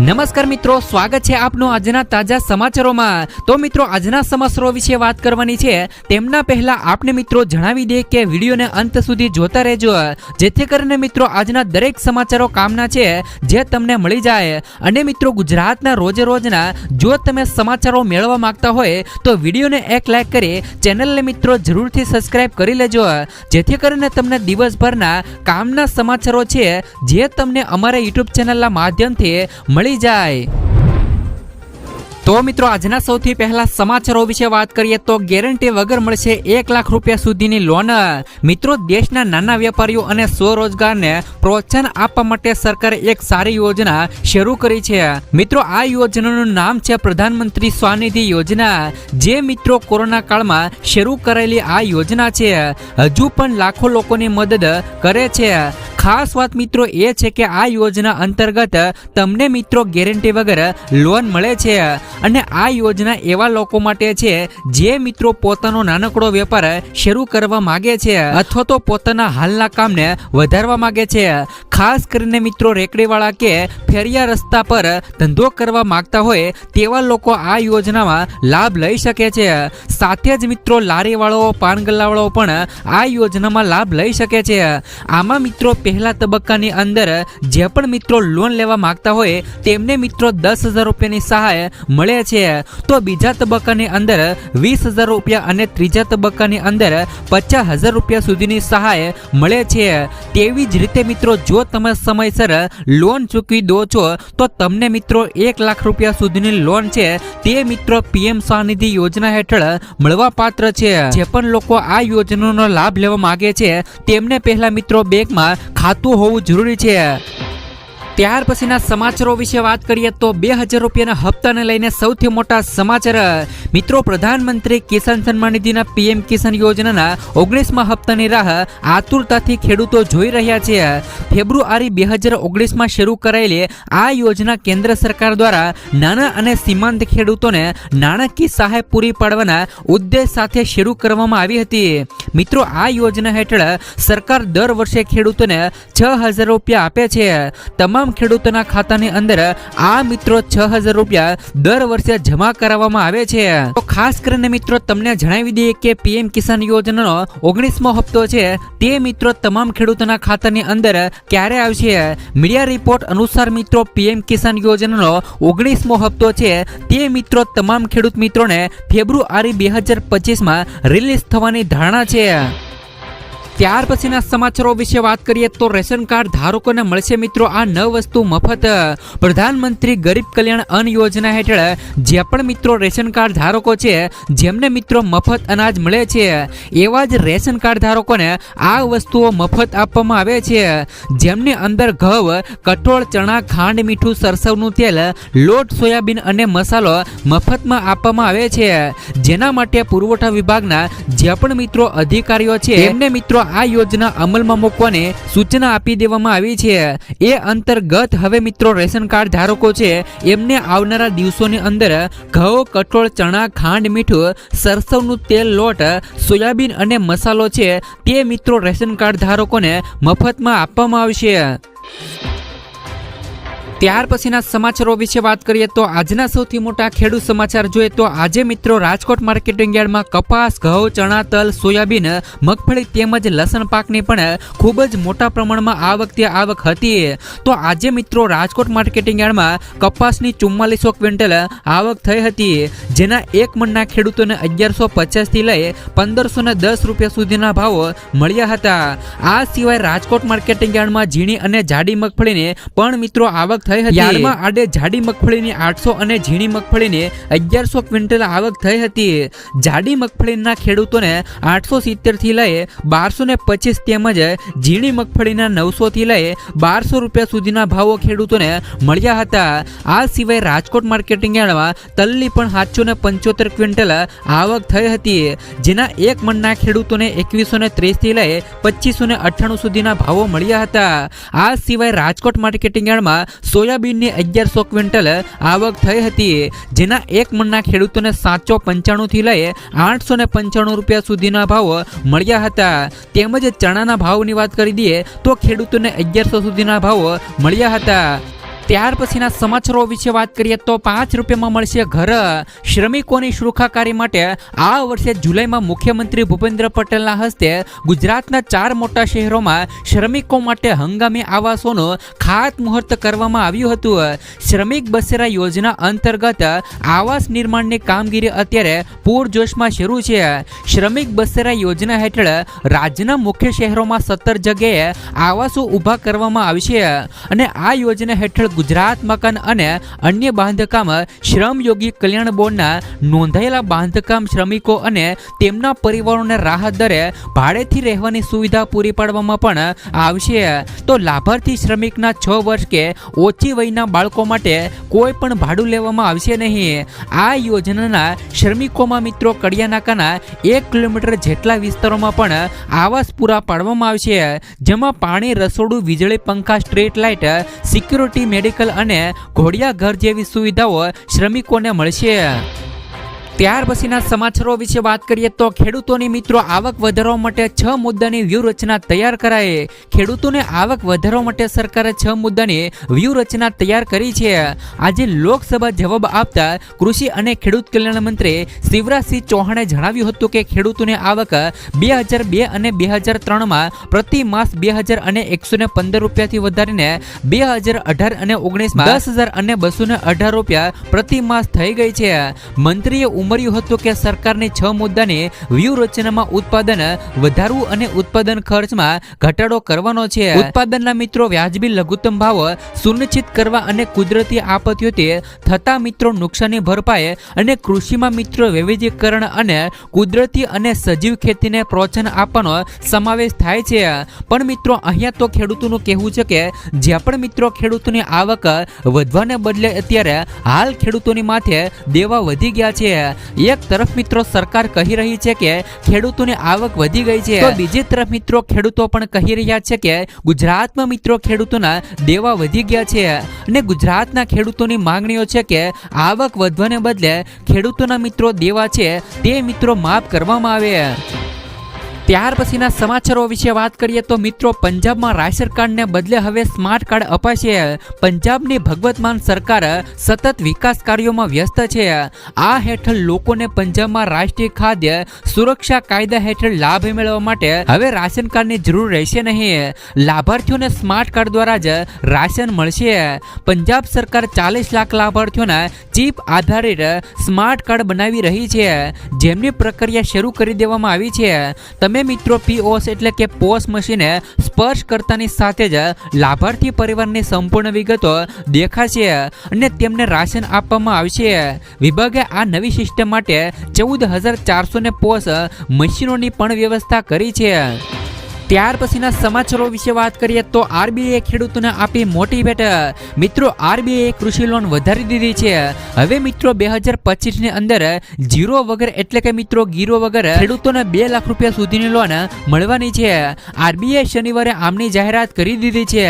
નમસ્કાર મિત્રો, સ્વાગત છે આપનું આજના તાજા સમાચારોમાં. તો મિત્રો, આજના સમાચારો વિશે વાત કરવાની છે. તેમના પહેલા આપને મિત્રો જણાવી દે કે વિડીયોને અંત સુધી જોતા રહેજો. જેથી કરીને મિત્રો, આજના દરેક સમાચારો કામના છે, જે તમને મળી જાય. અને મિત્રો, ગુજરાતના રોજે રોજના જો તમે સમાચારો મેળવવા માંગતા હોય, તો વિડીયોને એક લાઈક કરી ચેનલને મિત્રો જરૂરથી સબસ્ક્રાઇબ કરી લેજો. જેથી કરીને તમને દિવસભરના કામના સમાચારો છે, જે તમને અમારા યુટ્યુબ ચેનલના માધ્યમથી મળી જાય. તો મિત્રો, આજના સૌથી પહેલા સમાચારો વિશે વાત કરીએ તો ગેરંટી વગર મળશે એક લાખ રૂપિયા સુધીની લોન મિત્રો, દેશના નાના વેપારીઓ અને સ્વરોજગારને પ્રોત્સાહન આપવા માટે સરકારે એક સારી યોજના શરૂ કરી છે. મિત્રો, આ યોજનાનું નામ છે પ્રધાનમંત્રી સ્વનિધિ યોજના. જે મિત્રો કોરોના કાળમાં શરૂ કરેલી આ યોજના છે. હજુ પણ લાખો લોકોની મદદ કરે છે. ખાસ વાત મિત્રો એ છે કે આ યોજના અંતર્ગત તમને મિત્રો ગેરંટી વગર લોન મળે છે. અને આ યોજના એવા લોકો માટે છે જે મિત્રો પોતાનો નાનકડો વેપાર શરૂ કરવા માગે છે અથવા તો પોતાના હાલના કામને વધારવા માગે છે. ખાસ કરીને મિત્રો રેકડીવાળા કે ફેરિયા રસ્તા પર ધંધો કરવા માગતા હોય તેવા લોકો આ યોજનામાં લાભ લઈ શકે છે. સાથે જ મિત્રો લારીવાળો, પાનગલ્લાવાળો પણ આ યોજનામાં લાભ લઈ શકે છે. આમાં મિત્રો પહેલા તબક્કાની અંદર જે પણ મિત્રો લોન લેવા માંગતા હોય તેમને મિત્રો દસ હજાર રૂપિયાની સહાય મળે છે. તો બીજા તબક્કાની અંદર વીસ હજાર રૂપિયા અને ત્રીજા તબક્કાની અંદર પચાસ હજાર રૂપિયા સુધીની સહાય મળે છે. તેવી જ રીતે મિત્રો, જો તમે સમયસર લોન ચૂકવી દો છો, તો તમને મિત્રો એક લાખ રૂપિયા સુધીની લોન છે. તે મિત્રો પીએમ સ્વનિધિ યોજના હેઠળ મળવા પાત્ર છે. જે પણ લોકો આ યોજનાનો લાભ લેવા માંગે છે, તેમને પહેલા મિત્રો બેંકમાં ખાતું હોવું જરૂરી છે. ત્યાર પછીના સમાચારો વિશે વાત કરીએ તો બે હજાર રૂપિયાના હપ્તાને લઈને સૌથી મોટા સમાચાર, મિત્રો, પ્રધાનમંત્રી કિસાન સન્માન નિધિના પીએમ કિસાન યોજનાના ઓગણીસમાં હપ્તાની રાહ આતુરતાથી ખેડૂતો જોઈ રહ્યા છે. ફેબ્રુઆરી બે હજાર ઓગણીસમાં શરૂ કરાયેલી આ યોજના કેન્દ્ર સરકાર દ્વારા નાના અને સીમાંત ખેડૂતોને નાણાકીય સહાય પૂરી પાડવાના ઉદ્દેશ સાથે શરૂ કરવામાં આવી હતી. મિત્રો, આ યોજના હેઠળ સરકાર દર વર્ષે ખેડૂતોને છ હજાર રૂપિયા આપે છે. તમામ ખેડૂતોના ખાતાની અંદર આ મિત્રો છ હજાર રૂપિયા દર વર્ષે જમા કરાવવામાં આવે છે. તો ખાસ કરીને મિત્રો તમને જણાવી દઈએ કે પીએમ કિસાન યોજનાનો ઓગણીસમો હપ્તો છે. તે મિત્રો તમામ ખેડૂતોના ખાતાની અંદર ક્યારે આવશે? મીડિયા રિપોર્ટ અનુસાર મિત્રો પીએમ કિસાન યોજનાનો ઓગણીસમો હપ્તો છે. તે મિત્રો તમામ ખેડૂત મિત્રોને ફેબ્રુઆરી બે હજાર પચીસમાં રિલીઝ થવાની ધારણા છે. ત્યાર પછીના સમાચારો વિશે વાત કરીએ તો રેશન કાર્ડ ધારકોને મળશે મિત્રો આ નવ વસ્તુ મફત. પ્રધાનમંત્રી ગરીબ કલ્યાણ અન્ન યોજના હેઠળ જે પણ મિત્રો રેશન કાર્ડ ધારકો છે, જેમને મિત્રો મફત અનાજ મળે છે, એવા જ રેશન કાર્ડ ધારકોને આ વસ્તુઓ મફત આપવામાં આવે છે. જેમની અંદર ઘઉં, કઠોળ, ચણા, ખાંડ, મીઠું, સરસવનું તેલ, લોટ, સોયાબીન અને મસાલો મફતમાં આપવામાં આવે છે. જેના માટે પુરવઠા વિભાગના જે પણ મિત્રો અધિકારીઓ છે એમને મિત્રો આ યોજના અમલમાં મૂકવાને સૂચના આપી દેવામાં આવી છે. એ અંતર્ગત હવે મિત્રો રેશન કાર્ડ ધારકો છે, એમને આવનારા દિવસોની અંદર ઘઉં, કઠોળ, ચણા, ખાંડ, મીઠું, સરસવનું તેલ, લોટ, સોયાબીન અને મસાલો છે તે મિત્રો રેશન કાર્ડ ધારકોને મફતમાં આપવામાં આવશે. ત્યાર પછીના સમાચારો વિશે વાત કરીએ તો આજના સૌથી મોટા ખેડૂત સમાચાર જોઈએ તો આજે મિત્રો રાજકોટ માર્કેટિંગ યાર્ડમાં કપાસ, ઘઉં, ચણા, તલ, સોયાબીન, મગફળી તેમજ લસણ પાકની પણ ખૂબ જ મોટા પ્રમાણમાં આ વખતે આવક હતી. તો આજે મિત્રો રાજકોટ માર્કેટિંગ યાર્ડમાં કપાસની ચુમ્માલીસો ક્વિન્ટલ આવક થઈ હતી. જેના એક મણના ખેડૂતોને અગિયારસો પચાસથી લઈ પંદરસો ને દસ રૂપિયા સુધીના ભાવો મળ્યા હતા. આ સિવાય રાજકોટ માર્કેટિંગ યાર્ડમાં ઝીણી અને જાડી મગફળીને પણ મિત્રો આવક થઈ હતી. યાર્ડમાં આડે જાડી મગફળીની આઠસો અને ઝીણી મગફળીની અગિયારસો ક્વિન્ટલ આવક થઈ હતી. જાડી મગફળીના ખેડૂતોને આઠસો સિત્તેરથી લઈ બારસો ને પચીસ તેમજ ઝીણી મગફળીના નવસો થી લઈ બારસો રૂપિયા સુધીના ભાવો ખેડૂતોને મળ્યા હતા. આ સિવાય રાજકોટ માર્કેટિંગ યાર્ડમાં તલની પણ સાતસો ને પંચોતેર ક્વિન્ટલ આવક થઈ હતી, જેના એક મણના ખેડૂતોને એકવીસો ને ત્રીસથી લઈ પચીસો ને અઠ્ઠાણું સુધીના ભાવો મળ્યા હતા. આ સિવાય રાજકોટ માર્કેટિંગ યાર્ડમાં સોયાબીનની અગિયારસો ક્વિન્ટલ આવક થઈ હતી. જેના એક મણના ખેડૂતોને સાતસો પંચાણુંથી લઈ આઠસો ને પંચાણું રૂપિયા સુધીના ભાવ મળ્યા હતા. તેમજ ચણાના ભાવની વાત કરી દઈએ તો ખેડૂતોને અગિયારસો સુધીના ભાવ મળ્યા હતા. ત્યાર પછીના સમાચારો વિશે વાત કરીએ તો પાંચ રૂપિયામાં મળશે ઘર. શ્રમિકોની સુખાકારી માટે આ વર્ષે જુલાઈમાં મુખ્યમંત્રી ભૂપેન્દ્ર પટેલના હસ્તે ગુજરાતના ચાર મોટા શહેરોમાં શ્રમિકો માટે હંગામી આવાસોનું ખાતમુહૂર્ત કરવામાં આવ્યું હતું. શ્રમિક બસેરા યોજના અંતર્ગત આવાસ નિર્માણની કામગીરી અત્યારે પૂરજોશમાં શરૂ છે. શ્રમિક બસેરા યોજના હેઠળ રાજ્યના મુખ્ય શહેરોમાં સત્તર જગ્યાએ આવાસો ઊભા કરવામાં આવશે અને આ યોજના હેઠળ ગુજરાત મકાન અને અન્ય બાંધકામ શ્રમયોગી કલ્યાણ બોર્ડના નોંધાયેલા બાંધકામ શ્રમિકો અને તેમના પરિવારોને રાહત દરે ભાડેથી રહેવાની સુવિધા પૂરી પાડવામાં પણ આવશે. તો લાભાર્થી શ્રમિકના છ વર્ષ કે ઓછી વયના બાળકો માટે કોઈ પણ ભાડું લેવામાં આવશે નહીં. આ યોજનાના શ્રમિકોમાં મિત્રો કડિયાનાકાના એક કિલોમીટર જેટલા વિસ્તારોમાં પણ આવાસ પૂરા પાડવામાં આવશે. જેમાં પાણી, રસોડું, વીજળી, પંખા, સ્ટ્રીટ લાઇટ, સિક્યુરિટી મેડિકલ અને ઘોડિયા ઘર જેવી સુવિધાઓ શ્રમિકોને મળશે. ત્યાર પછીના સમાચારો વિશે વાત કરીએ તો ખેડૂતોની મિત્રો આવક વધારવા માટે છ મુદ્દાની વ્યૂહરચના તૈયાર કરાયે ખેડૂતોને આવક વધારવા માટે સરકારે છ મુદ્દાની વ્યૂહરચના તૈયાર કરી છે. આજે લોકસભા જવાબ આપતા કૃષિ અને ખેડૂત કલ્યાણ મંત્રી શિવરાજસિંહ ચૌહાણે જણાવ્યું હતું કે ખેડૂતોની આવક બે હજાર બે અને બે હજાર ત્રણમાં પ્રતિ માસ બે હજાર અને એકસો ને પંદર રૂપિયાથી વધારીને બે હજાર અઢાર અને ઓગણીસમાં દસ હજાર અને બસો ને અઢાર રૂપિયા પ્રતિ માસ થઈ ગઈ છે. મંત્રીએ ઉમર્યું હતું કે સરકારની છ મુદ્દાની વ્યૂહરચનામાં ઉત્પાદન, વધારવું અને ઉત્પાદન ખર્ચમાં ઘટાડો કરવાનો છે. ઉત્પાદનના મિત્રો વ્યાજબી લઘુત્તમ ભાવ સુનિશ્ચિત કરવા અને કુદરતી આપત્તિઓથી થતા મિત્રો નુકસાની ભરપાઈ અને કૃષિમાં મિત્રો વૈવિધ્યકરણ અને કુદરતી અને સજીવ ખેતીને પ્રોત્સાહન આપવાનો સમાવેશ થાય છે. પણ મિત્રો, અહીંયા તો ખેડૂતોનું કહેવું છે કે જ્યાં પણ મિત્રો ખેડૂતોની આવક વધવાને બદલે અત્યારે હાલ ખેડૂતોની માથે દેવા વધી ગયા છે. એક તરફ મિત્રો સરકાર કહી રહી છે કે ખેડૂતોની આવક વધી ગઈ છે તો બીજી તરફ મિત્રો ખેડૂતો પણ કહી રહ્યા છે કે ગુજરાતમાં મિત્રો ખેડૂતોના દેવા વધી ગયા છે અને ગુજરાતના ખેડૂતોની માંગણીઓ છે કે આવક વધવાને બદલે ખેડૂતોના મિત્રો દેવા છે તે મિત્રો માફ કરવામાં આવે. ત્યાર પછીના સમાચારો વિશે વાત કરીએ તો મિત્રો, પંજાબમાં રાશન કાર્ડને બદલે હવે સ્માર્ટ કાર્ડ અપાશે પંજાબની ભગવતમાન સરકાર સતત વિકાસ કાર્યોમાં વ્યસ્ત છે. આ હેઠળ લોકોને પંજાબમાં રાષ્ટ્રીય ખાદ્ય સુરક્ષા કાયદા હેઠળ લાભ મેળવવા માટે હવે રાશન કાર્ડની જરૂર રહેશે નહીં. લાભાર્થીઓને સ્માર્ટ કાર્ડ દ્વારા જ રાશન મળશે. પંજાબ સરકાર ચાલીસ લાખ લાભાર્થીઓના ચીપ આધારિત સ્માર્ટ કાર્ડ બનાવી રહી છે. જેમની પ્રક્રિયા શરૂ કરી દેવામાં આવી છે. તમે મિત્રો પીઓસ એટલે કે પોસ મશીને સ્પર્શ કરતાની સાથે જ લાભાર્થી પરિવારની સંપૂર્ણ વિગતો દેખાશે અને તેમને રાશન આપવામાં આવશે. વિભાગે આ નવી સિસ્ટમ માટે ચૌદ હજાર ચારસો ને પોસ મશીનોની પણ વ્યવસ્થા કરી છે. ત્યાર પછીના સમાચારો વિશે વાત કરીએ તો આરબીઆઈએ ખેડૂતોને આપી મોટી ભેટ. મિત્રો, આરબીઆઈએ કૃષિ લોન વધારી દીધી છે. હવે મિત્રો, બે હજાર પચીસની અંદર જીરો વગર એટલે કે મિત્રો, ગીરો વગર ખેડૂતોને બે લાખ રૂપિયા સુધીની લોન મળવાની છે. આરબીઆઈ શનિવારે આમની જાહેરાત કરી દીધી છે.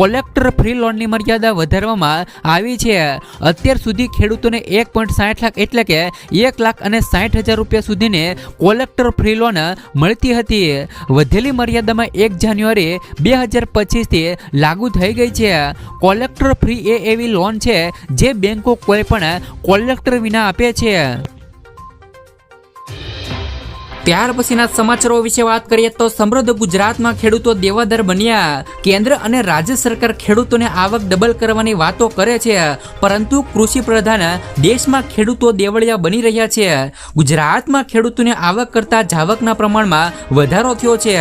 કોલેક્ટર ફ્રી લોનની મર્યાદા વધારવામાં આવી છે. અત્યાર સુધી ખેડૂતોને એક પોઈન્ટ સાઠ લાખ એટલે કે એક લાખ અને સાઠ હજાર રૂપિયા સુધીની કોલેક્ટર ફ્રી લોન મળતી હતી. વધેલી મર્યાદામાં એક જાન્યુઆરી બે હજાર પચીસથી લાગુ થઈ ગઈ છે. કોલેક્ટર ફ્રી એ એવી લોન છે જે બેંકો કોઈ પણ કોલેક્ટર વિના આપે છે. ત્યાર પછીના સમાચારો વિશે વાત કરીએ તો સમૃદ્ધ ગુજરાતમાં ખેડૂતો દેવાદાર બન્યા. કેન્દ્ર અને રાજ્ય સરકાર ખેડૂતોને આવક ડબલ કરવાની વાતો કરે છે. પરંતુ કૃષિ પ્રધાન દેશમાં ખેડૂતો દેવળિયા બની રહ્યા છે. ગુજરાતમાં ખેડૂતોને આવક કરતા જાવકના પ્રમાણમાં વધારો થયો છે.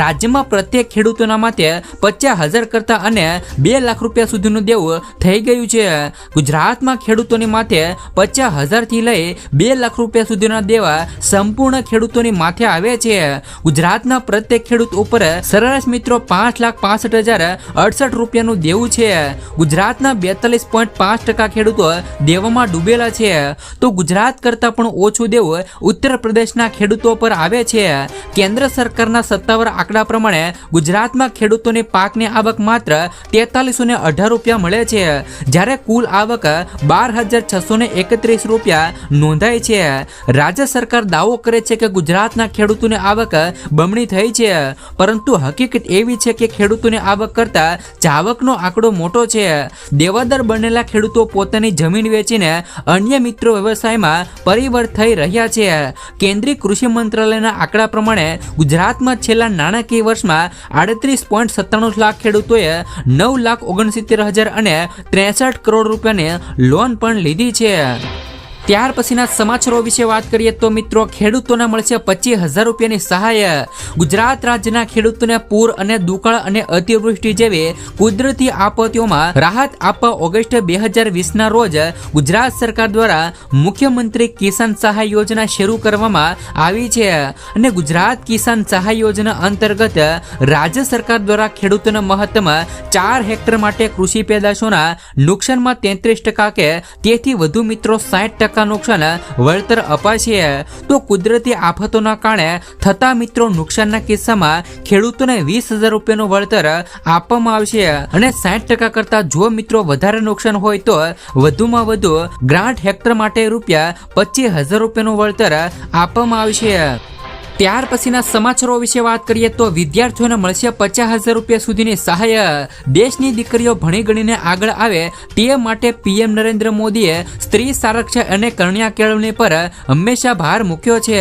રાજ્યમાં પ્રત્યેક ખેડૂતોના માટે પચાસ હજાર કરતા અને બે લાખ રૂપિયા સુધીનું દેવું થઈ ગયું છે. ગુજરાતમાં ખેડૂતોની માથે પચાસ હજારથી લઈ બે લાખ રૂપિયા સુધીના દેવા સંપૂર્ણ ખેડૂતોની માથે આવે છે. ગુજરાતના પ્રત્યેક ખેડૂત ઉપર સરેરાશ મિત્રો પાંચ લાખ પાસઠ હજાર અડસઠ રૂપિયાનું દેવું છે. ગુજરાતના બેતાલીસ પોઈન્ટ પાંચ ટકા ખેડૂતો દેવામાં ડૂબેલા છે. તો ગુજરાત કરતાં પણ ઓછું દેવું ઉત્તર પ્રદેશના ખેડૂતો પર આવે છે. કેન્દ્ર સરકારના સત્તાવાર આંકડા પ્રમાણે ગુજરાતમાં ખેડૂતોની પાકની આવક માત્ર તેતાલીસો ને અઢાર રૂપિયા મળે છે. જ્યારે કુલ આવક બાર હજાર છસો ને એકત્રીસ રૂપિયા નોંધાય છે. રાજ્ય સરકાર દાવો કરે છે કે ગુજરાત ગુજરાતના ખેડૂતોની આવક બમણી થઈ છે. પરંતુ હકીકત એવી છે કે ખેડૂતોની આવક કરતા જાવકનો આંકડો મોટો છે. દેવાદાર બનેલા ખેડૂતો પોતાની જમીન વેચીને અન્ય મિત્રો વ્યવસાયમાં પરિવર્ત થઈ રહ્યા છે. કેન્દ્રીય કૃષિ મંત્રાલયના આંકડા પ્રમાણે ગુજરાતમાં છેલ્લા નાણાકીય વર્ષમાં આડત્રીસ પોઈન્ટ સત્તાણું લાખ ખેડૂતોએ નવ લાખ ઓગણસિત્તેર હજાર અને ત્રેસઠ કરોડ રૂપિયાની લોન પણ લીધી છે. ત્યાર પછીના સમાચારો વિશે વાત કરીએ તો મિત્રો, ખેડૂતોને મળશે પચીસ હજાર રૂપિયાની સહાય. ગુજરાત રાજ્યના ખેડૂતોને પૂર અને દુકાળ અને અતિવૃષ્ટિ જેવી કુદરતી આપત્તિઓમાં રાહત આપવા ઓગસ્ટ બે હજાર વીસના રોજ ગુજરાત સરકાર દ્વારા મુખ્યમંત્રી કિસાન સહાય યોજના શરૂ કરવામાં આવી છે. અને ગુજરાત કિસાન સહાય યોજના અંતર્ગત રાજ્ય સરકાર દ્વારા ખેડૂતોને મહત્તમ ચાર હેક્ટર માટે કૃષિ પેદાશોના નુકસાનમાં તેત્રીસ ટકા કે તેથી વધુ મિત્રો સાઠ ટકા નુકસાન વળતર અપાશે તો કુદરતી આફતોના કારણે થતા મિત્રો નુકસાનના કિસ્સામાં ખેડૂતોને વીસ હજાર રૂપિયાનું વળતર આપવામાં આવશે અને સાઠ ટકા કરતા જો મિત્રો વધારે નુકસાન હોય તો વધુમાં વધુ ગ્રાન્ટ હેક્ટર માટે રૂપિયા પચીસ હજાર રૂપિયાનું વળતર આપવામાં આવશે. ત્યાર પછીના સમાચારો વિશે વાત કરીએ તો વિદ્યાર્થીઓને મળશે પચાસ હજાર રૂપિયા સુધીની સહાય. દેશની દીકરીઓ ભણી ગણીને આગળ આવે તે માટે પીએમ નરેન્દ્ર મોદીએ સ્ત્રી સંરક્ષણ અને કન્યા કેળવણી પર હંમેશા ભાર મૂક્યો છે.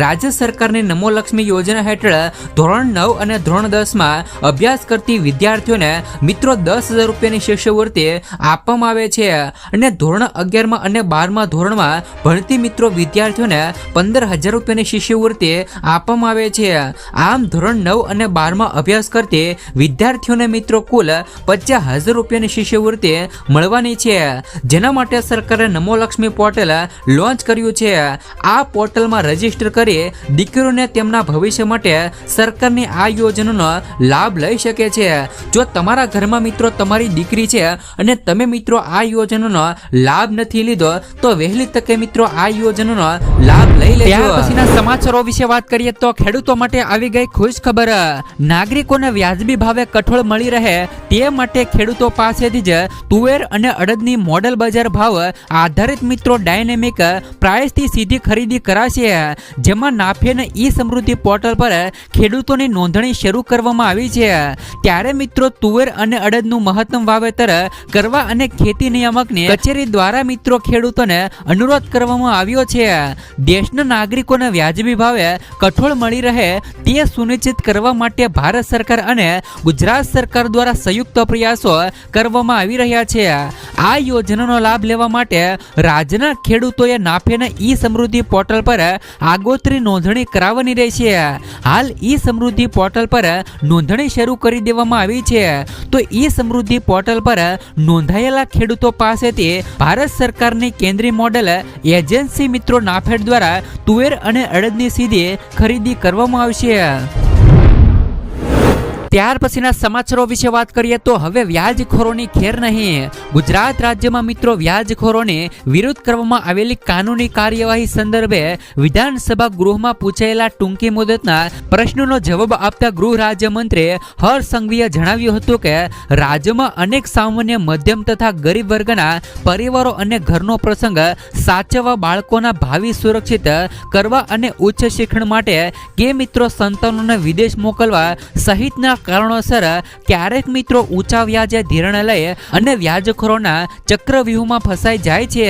રાજ્ય સરકારની નમોલક્ષ્મી યોજના હેઠળ ધોરણ નવ અને ધોરણ દસમાં અભ્યાસ કરતી વિદ્યાર્થીઓને મિત્રો દસ હજાર રૂપિયાની શિષ્યવૃત્તિ આપવામાં આવે છે. અને ધોરણ અગિયારમાં અને બારમા ધોરણમાં ભણતી મિત્રો વિદ્યાર્થીઓને પંદર હજાર રૂપિયાની શિષ્યવૃત્તિ આપવામાં આવે છે. આમ ધોરણ નવ અને બારમાં અભ્યાસ કરતી વિદ્યાર્થીઓને મિત્રો કુલ પચાસ હજાર રૂપિયાની શિષ્યવૃત્તિ મળવાની છે. જેના માટે સરકારે નમો લક્ષ્મી પોર્ટલ લોન્ચ કર્યું છે. આ પોર્ટલમાં રજિસ્ટર કરી દીકરીઓને તેમના ભવિષ્ય માટે સરકારની આ યોજનાનો લાભ લઈ શકે છે. જો તમારા ઘરમાં મિત્રો તમારી દીકરી છે અને તમે મિત્રો આ યોજનાનો લાભ નથી લીધો, તો વહેલી તકે મિત્રો આ યોજનાનો લાભ લઈ લેજો. પછીના સમાચારો વિશે વાત કરીએ તો ખેડૂતો માટે આવી ગઈ ખુશ ખબર નાગરિકોને વ્યાજબી ભાવે કઠોળ મળી રહે તે માટે ખેડૂતો પાસેથી જ તુવેર અને અડદની મોડલ બજાર ભાવ આધારિત મિત્રો ડાયનેમિક પ્રાઇસથી સીધી ખરીદી કરાશે. જેમાં નાફેન ઈ સમૃદ્ધિ પોર્ટલ પર ખેડૂતોની નોંધણી શરૂ કરવામાં આવી છે. ત્યારે મિત્રો તુવેર અને અડદનું મહત્તમ વાવેતર કરવા અને ખેતી નિયામકની કચેરી દ્વારા મિત્રો ખેડૂતોને અનુરોધ કરવામાં આવ્યો છે. દેશના નાગરિકોને વ્યાજબી ભાવે કઠોળ મળી રહે તે સુનિશ્ચિત કરવા માટે ભારત સરકાર અને ગુજરાત સરકાર દ્વારા સંયુક્ત પ્રયાસો કરવામાં આવી રહ્યા છે. આ યોજનાનો લાભ લેવા માટે રાજ્યના ખેડૂતોએ નાફેના ઈ સમૃદ્ધિ પોર્ટલ પર આગોતરી નોંધણી કરાવવાની રહેશે હાલ ઈ સમૃદ્ધિ પોર્ટલ પર નોંધણી શરૂ કરી દેવામાં આવી છે. તો ઈ સમૃદ્ધિ પોર્ટલ પર નોંધાયેલા ખેડૂતો પાસેથી ભારત સરકારની કેન્દ્રીય મોડેલ એજન્સી મિત્રો નાફેડ દ્વારા તુવેર અને અડદની સીધી ખરીદી કરવામાં આવશે. ત્યાર પછીના સમાચારો વિશે વાત કરીએ તો હવે વ્યાજખોરોની ખેર નહીં. ગુજરાત રાજ્યમાં મિત્રો વ્યાજખોરોને વિરુદ્ધ કરવામાં આવેલી કાનૂની કાર્યવાહી સંદર્ભે વિધાનસભા ગૃહમાં પૂછાયેલા ટૂંકી મુદતના પ્રશ્નોનો જવાબ આપતા ગૃહ રાજ્યમંત્રી હર્ષ સંઘવીએ જણાવ્યું હતું કે, રાજ્યમાં અનેક સામાન્ય, મધ્યમ તથા ગરીબ વર્ગના પરિવારો અને ઘરનો પ્રસંગ સાચવવા બાળકોના ભાવિ સુરક્ષિત કરવા અને ઉચ્ચ શિક્ષણ માટે કે મિત્રો સંતાનોને વિદેશ મોકલવા સહિતના કારણોસર ક્યારેક મિત્રો ઊંચા વ્યાજે ધિરણ લઈ અને વ્યાજખોરોના ચક્રવ્યૂહમાં ફસાઈ જાય છે.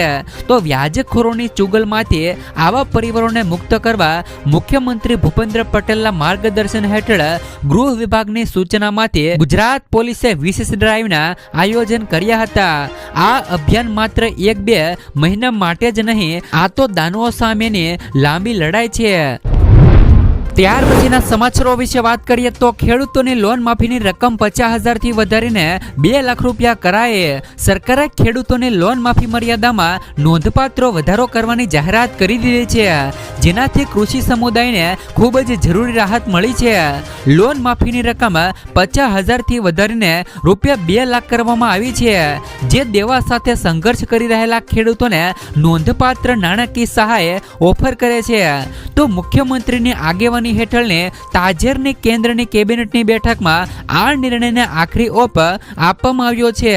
તો વ્યાજખોરોની ચુગલમાંથી આવા પરિવારોને મુક્ત કરવા મુખ્યમંત્રી ભૂપેન્દ્ર પટેલના માર્ગદર્શન હેઠળ ગૃહ વિભાગની સૂચનામાંથી ગુજરાત પોલીસે વિશેષ ડ્રાઈવના આયોજન કર્યા હતા. આ અભિયાન માત્ર એક બે મહિના માટે જ નહીં, આ તો દાનવો સામેની લાંબી લડાઈ છે. ત્યાર પછીના સમાચારો વિશે વાત કરીએ તો ખેડૂતોની લોન માફીની રકમ પચાસ હજારથી વધારીને બે લાખ રૂપિયા કરાયે. સરકારે ખેડૂતોને લોન માફી મર્યાદામાં નોંધપાત્ર વધારો કરવાની જાહેરાત કરી દીધી છે. જેનાથી કૃષિ સમુદાયને ખૂબ જ જરૂરી રાહત મળી છે. લોન માફીની રકમ પચાસ હજારથી વધારીને રૂપિયા બે લાખ કરવામાં આવી છે. જે દેવા સાથે સંઘર્ષ કરી રહેલા ખેડૂતોને નોંધપાત્ર નાણાકીય સહાય ઓફર કરે છે. તો મુખ્યમંત્રીની આગેવાની આગેવાની હેઠળને તાજેરની કેન્દ્રની કેબિનેટની બેઠકમાં આ નિર્ણયને આખરી ઓપ આપવામાં આવ્યો છે.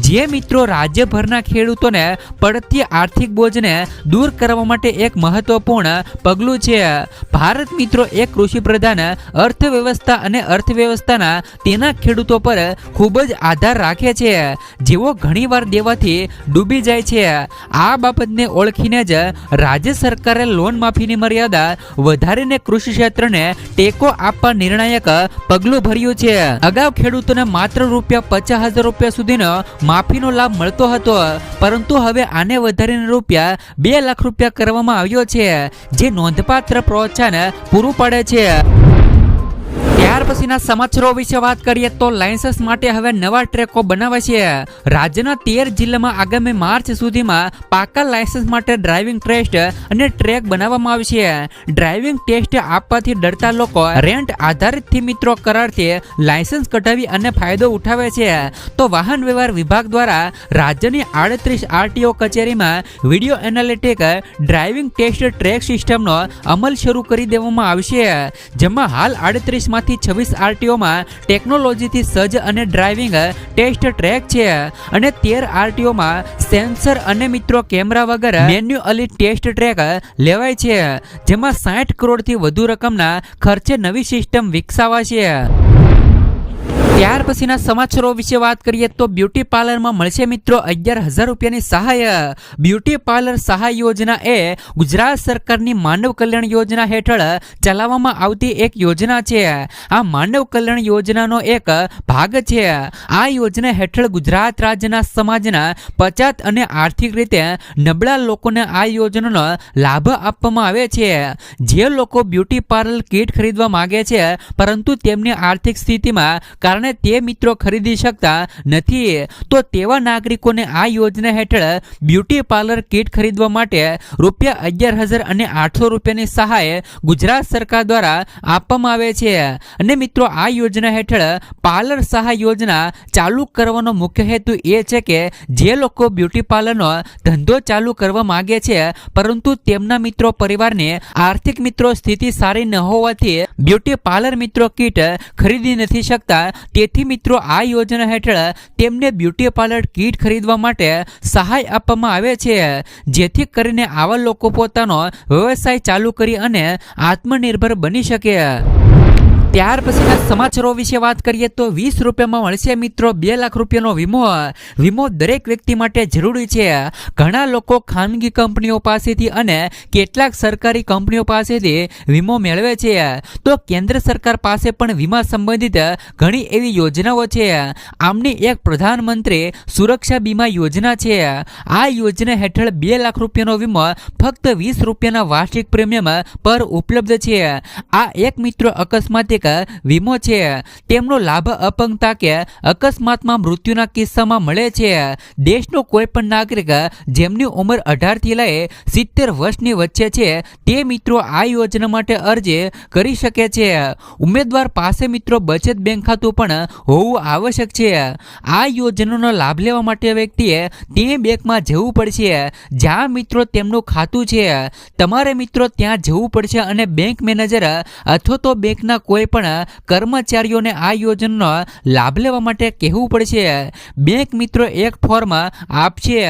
જે મિત્રો રાજ્યભરના ખેડૂતોને પડતી આર્થિક બોજને દૂર કરવા માટે એક મહત્વપૂર્ણ પગલું છે. ભારત મિત્રો એક કૃષિ પ્રધાન અર્થવ્યવસ્થા અને અર્થવ્યવસ્થાના તેના ખેડૂતો પર ખૂબ જ આધાર રાખે છે. જેઓ ઘણીવાર દેવાથી ડૂબી જાય છે. આ બાબતને ઓળખીને જ રાજ્ય સરકારે લોન માફીની મર્યાદા વધારીને કૃષિ ક્ષેત્રને ટેકો આપવા નિર્ણાયક પગલું ભર્યું છે. અગાઉ ખેડૂતોને માત્ર રૂપિયા પચાસ હજાર રૂપિયા સુધીનો માફીનો લાભ મળતો હતો, પરંતુ હવે આને વધારીને રૂપિયા બે લાખ રૂપિયા કરવામાં આવ્યો છે, જે નોંધપાત્ર પ્રોત્સાહન પૂરું પાડે છે. ત્યાર પછીના સમાચારો વિશે વાત કરીએ તો લાયસન્સ માટે હવે નવા ટ્રેકો બનાવે છે. રાજ્યના તેર જિલ્લામાં આગામી માર્ચ સુધીમાં પાકા લાયસન્સ માટે ડ્રાઇવિંગ ટેસ્ટ અને ટ્રેક બનાવવામાં આવશે ડ્રાઇવિંગ ટેસ્ટ આપવાથી ડરતા લોકો રેન્ટ આધારિતથી મિત્રો કરારથી લાયસન્સ કઢાવી અને ફાયદો ઉઠાવે છે. તો વાહન વ્યવહાર વિભાગ દ્વારા રાજ્યની આડત્રીસ આરટીઓ કચેરીમાં video analytic driving test track સિસ્ટમનો અમલ શરૂ કરી દેવામાં આવશે જેમાં હાલ આડત્રીસમાંથી છવ્વીસ આરટીઓમાં ટેકનોલોજીથી સજ્જ અને ડ્રાઇવિંગ ટેસ્ટ ટ્રેક છે. અને તેર આરટીઓમાં સેન્સર અને મિત્રો કેમેરા વગર મેન્યુઅલી ટેસ્ટ ટ્રેક લેવાય છે, જેમાં સાઠ કરોડથી વધુ રકમના ખર્ચે નવી સિસ્ટમ વિકસાવાશે. ત્યાર પછીના સમાચારો વિશે વાત કરીએ તો બ્યુટી પાર્લરમાં મળશે મિત્રો અગિયાર હજાર રૂપિયાની સહાય. બ્યુટી પાર્લર સહાય યોજના એ ગુજરાત સરકારની માનવ કલ્યાણ યોજના હેઠળ ચલાવવામાં આવતી એક યોજના છે. આ માનવ કલ્યાણ યોજનાનો એક ભાગ છે. આ યોજના હેઠળ ગુજરાત રાજ્યના સમાજના પચાત અને આર્થિક રીતે નબળા લોકોને આ યોજનાનો લાભ આપવામાં આવે છે. જે લોકો બ્યુટી પાર્લર કીટ ખરીદવા માગે છે, પરંતુ તેમની આર્થિક સ્થિતિમાં કારણે તે મિત્રો ખરીદી શકતા નથી. તો તેવા નાગરિકોને આ યોજના હેઠળ બ્યુટી પાર્લર કીટ ખરીદવા માટે રૂપિયા અગિયાર હજાર અને આઠસો રૂપિયાની સહાય ગુજરાત સરકાર દ્વારા આપવામાં આવે છે. અને મિત્રો, આ યોજના હેઠળ પાર્લર સહાય યોજના ચાલુ કરવાનો મુખ્ય હેતુ એ છે કે જે લોકો બ્યુટી પાર્લરનો ધંધો ચાલુ કરવા માગે છે, પરંતુ તેમના મિત્રો પરિવારને આર્થિક મિત્રો સ્થિતિ સારી ન હોવાથી બ્યુટી પાર્લર મિત્રો કીટ ખરીદી નથી શકતા. તેથી મિત્રો, આ યોજના હેઠળ તેમને બ્યુટી પાર્લર કીટ ખરીદવા માટે સહાય આપવામાં આવે છે. જેથી કરીને આવા લોકો પોતાનો વ્યવસાય ચાલુ કરી અને આત્મનિર્ભર બની શકે. ત્યાર પછીના સમાચારો વિશે વાત કરીએ તો વીસ રૂપિયામાં મળશે મિત્રો બે લાખ રૂપિયાનો વીમો. વીમો દરેક વ્યક્તિ માટે જરૂરી છે. ઘણા લોકો ખાનગી કંપનીઓ પાસેથી અને કેટલાક સરકારી કંપનીઓ પાસેથી વીમો મેળવે છે. તો કેન્દ્ર સરકાર પાસે પણ વીમા સંબંધિત ઘણી એવી યોજનાઓ છે. આમની એક પ્રધાનમંત્રી સુરક્ષા બીમા યોજના છે. આ યોજના હેઠળ બે લાખ રૂપિયાનો વીમો ફક્ત વીસ રૂપિયાના વાર્ષિક પ્રીમિયમ પર ઉપલબ્ધ છે. આ એક મિત્રો અકસ્માતે એક વીમો છે. તેમનો લાભ અપંગતા કે અકસ્માતમાં મૃત્યુના કિસ્સામાં મળે છે. દેશનો કોઈ પણ નાગરિક જેમની ઉંમર અઢારથી લઈ સિત્તેર વર્ષની વચ્ચે છે, તે મિત્રો આ યોજના માટે અરજી કરી શકે છે. ઉમેદવાર પાસે મિત્રો બચત બેંક ખાતું પણ હોવું આવશ્યક છે. આ યોજનાનો લાભ લેવા માટે વ્યક્તિએ તે બેંકમાં જવું પડશે. જ્યાં મિત્રો તેમનું ખાતું છે, તમારે મિત્રો ત્યાં જવું પડશે અને બેંક મેનેજર અથવા તો બેંકના કોઈ પણ કર્મચારીઓને આ યોજનાનો લાભ લેવા માટે કહેવું પડશે. બેંક મિત્રો એક ફોર્મ આપશે.